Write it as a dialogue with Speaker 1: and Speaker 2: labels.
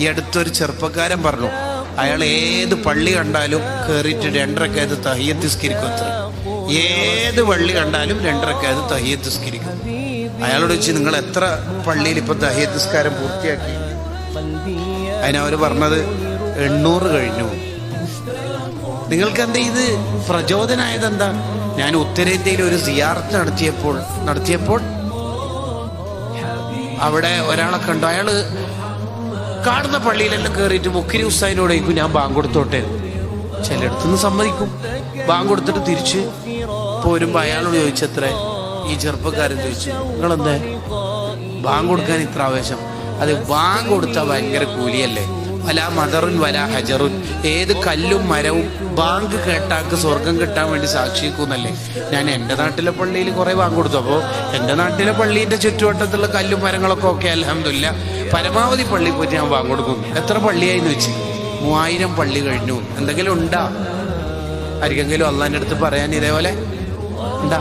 Speaker 1: ഈ അടുത്തൊരു ചെറുപ്പക്കാരൻ പറഞ്ഞു അയാൾ ഏത് പള്ളി കണ്ടാലും കയറിയിട്ട് രണ്ടരക്കായത് തഹിയത്ത് നിസ്കരിക്കും അത്ര. ഏത് പള്ളി കണ്ടാലും രണ്ടരക്കായത് തഹിയത്ത് നിസ്കരിക്കും. അയാളോട് വെച്ച് നിങ്ങൾ എത്ര പള്ളിയിൽ ഇപ്പൊ തഹിയത്ത് നിസ്കാരം പൂർത്തിയാക്കി? അതിനവർ പറഞ്ഞത് എണ്ണൂറ് കഴിഞ്ഞു. നിങ്ങൾക്ക് എന്താ ഇത്? പ്രചോദനായത് എന്താ ഞാൻ ഉത്തരേന്ത്യയിൽ ഒരു സിയാർത്ത് നടത്തിയപ്പോൾ നടത്തിയപ്പോൾ അവിടെ ഒരാളെ കണ്ടു. അയാൾ കാണുന്ന പള്ളിയിലെല്ലാം കയറിയിട്ട് മുക്കിരി ഉസ്താദിനോട് ചോദിക്കും ഞാൻ ബാങ്ക് കൊടുത്തോട്ടെ? ചിലയിടത്തുനിന്ന് സമ്മതിക്കും. ബാങ്ക് കൊടുത്തിട്ട് തിരിച്ച് പോരുമ്പോ അയാളോട് ചോദിച്ചത്ര ഈ ചെറുപ്പക്കാരൻ ചോദിച്ചു നിങ്ങളെന്തേ? ബാങ്ക് കൊടുക്കാൻ ഇത്ര ആവേശം? അത് ബാങ്ക് കൊടുത്താൽ ഭയങ്കര കൂലിയല്ലേ? വല മദറുൻ വല ഹജറുൻ ഏത് കല്ലും മരവും ബാങ്ക് കേട്ടാക്ക് സ്വർഗം കിട്ടാൻ വേണ്ടി സാക്ഷിക്കുന്നല്ലേ ഞാൻ എന്റെ നാട്ടിലെ പള്ളിയിൽ കുറേ ബാങ്ക് കൊടുത്തു. അപ്പോൾ എന്റെ നാട്ടിലെ പള്ളീന്റെ ചുറ്റുവട്ടത്തുള്ള കല്ലും മരങ്ങളൊക്കെ ഓക്കെ അലഹമില്ല പരമാവധി പള്ളി പോയി ഞാൻ വാങ്ങൊടുക്കും എത്ര പള്ളിയായിന്ന് വെച്ച്? മൂവായിരം പള്ളി കഴിഞ്ഞു. എന്തെങ്കിലും ഉണ്ടാ? ആർക്കെങ്കിലും അള്ളാന്റെ അടുത്ത് പറയാൻ ഇതേപോലെ? ഉണ്ടാ?